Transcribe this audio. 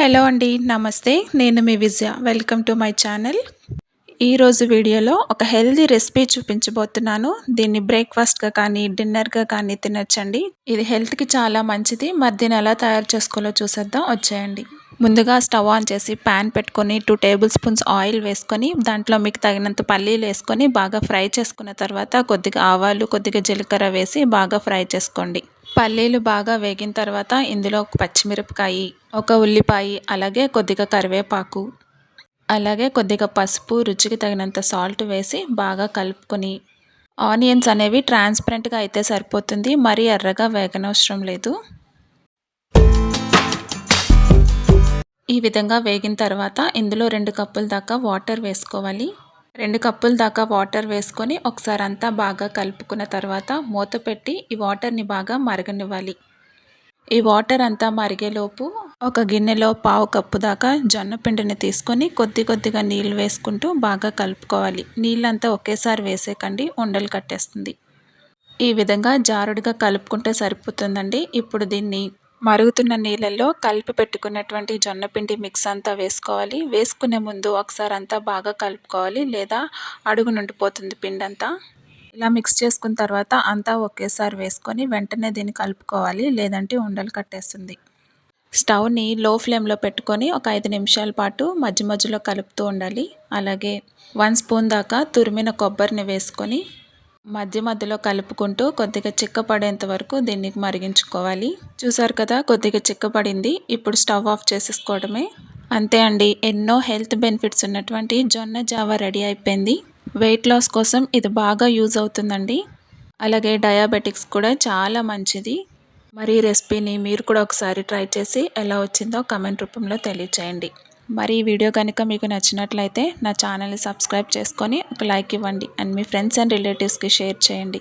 Hello అండి నమస్తే. నేను మీ Vijaya. Welcome to my channel. ఈరోజు వీడియోలో ఒక హెల్దీ రెసిపీ చూపించబోతున్నాను. దీన్ని బ్రేక్ఫాస్ట్గా కానీ డిన్నర్గా కానీ తినచ్చండి. ఇది హెల్త్కి చాలా మంచిది. మరి దీన్ని ఎలా తయారు చేసుకోవాలో చూసేద్దాం. వచ్చేయండి. ముందుగా స్టవ్ ఆన్ చేసి ప్యాన్ పెట్టుకొని టూ టేబుల్ స్పూన్స్ ఆయిల్ వేసుకొని దాంట్లో మీకు తగినంత పల్లీలు వేసుకొని బాగా ఫ్రై చేసుకున్న తర్వాత కొద్దిగా ఆవాలు కొద్దిగా జీలకర్ర వేసి బాగా ఫ్రై చేసుకోండి. పల్లీలు బాగా వేగిన తర్వాత ఇందులో ఒక పచ్చిమిరపకాయ ఒక ఉల్లిపాయ అలాగే కొద్దిగా కరివేపాకు అలాగే కొద్దిగా పసుపు రుచికి తగినంత సాల్ట్ వేసి బాగా కలుపుకొని ఆనియన్స్ అనేవి ట్రాన్స్పరెంట్గా అయితే సరిపోతుంది. మరీ ఎర్రగా వేగనవసరం లేదు. ఈ విధంగా వేగిన తర్వాత ఇందులో రెండు కప్పుల దాకా వాటర్ వేసుకోవాలి. రెండు కప్పుల దాకా వాటర్ వేసుకొని ఒకసారి అంతా బాగా కలుపుకున్న తర్వాత మూత పెట్టి ఈ వాటర్ని బాగా మరగనివ్వాలి. ఈ వాటర్ అంతా మరిగేలోపు ఒక గిన్నెలో పావు కప్పు దాకా జొన్న పిండిని తీసుకొని కొద్ది కొద్దిగా నీళ్ళు వేసుకుంటూ బాగా కలుపుకోవాలి. నీళ్ళంతా ఒకేసారి వేసేకండి ఉండలు కట్టేస్తుంది. ఈ విధంగా జారుడుగా కలుపుకుంటే సరిపోతుందండి. ఇప్పుడు దీన్ని మరుగుతున్న నీళ్ళల్లో కలిపి పెట్టుకున్నటువంటి జొన్నపిండి మిక్స్ అంతా వేసుకోవాలి. వేసుకునే ముందు ఒకసారి అంతా బాగా కలుపుకోవాలి. లేదా అడుగు నుండిపోతుంది పిండి అంతా ఇలా మిక్స్ చేసుకున్న తర్వాత అంతా ఒకేసారి వేసుకొని వెంటనే దీన్ని కలుపుకోవాలి. లేదంటే ఉండలు కట్టేస్తుంది. స్టవ్ని లో ఫ్లేమ్లో పెట్టుకొని ఒక ఐదు నిమిషాల పాటు మధ్య మధ్యలో కలుపుతూ ఉండాలి. అలాగే వన్ స్పూన్ దాకా తురిమిన కొబ్బరిని వేసుకొని మధ్య మధ్యలో కలుపుకుంటూ కొద్దిగా చిక్కపడేంత వరకు దీన్ని మరిగించుకోవాలి. చూసారు కదా కొద్దిగా చిక్కపడింది ఇప్పుడు స్టవ్ ఆఫ్ చేసేసుకోవడమే. అంతే అండి ఎన్నో హెల్త్ బెనిఫిట్స్ ఉన్నటువంటి జొన్న జావా రెడీ అయిపోయింది. వెయిట్ లాస్ కోసం ఇది బాగా యూజ్ అవుతుందండి. అలాగే డయాబెటిక్స్ కూడా చాలా మంచిది. మరి ఈ రెసిపీని మీరు కూడా ఒకసారి ట్రై చేసి ఎలా వచ్చిందో కమెంట్ రూపంలో తెలియచేయండి. మరి ఈ వీడియో కనుక మీకు నచ్చినట్లయితే నా ఛానల్ని సబ్స్క్రైబ్ చేసుకొని ఒక లైక్ ఇవ్వండి అండ్ మీ ఫ్రెండ్స్ అండ్ రిలేటివ్స్కి షేర్ చేయండి.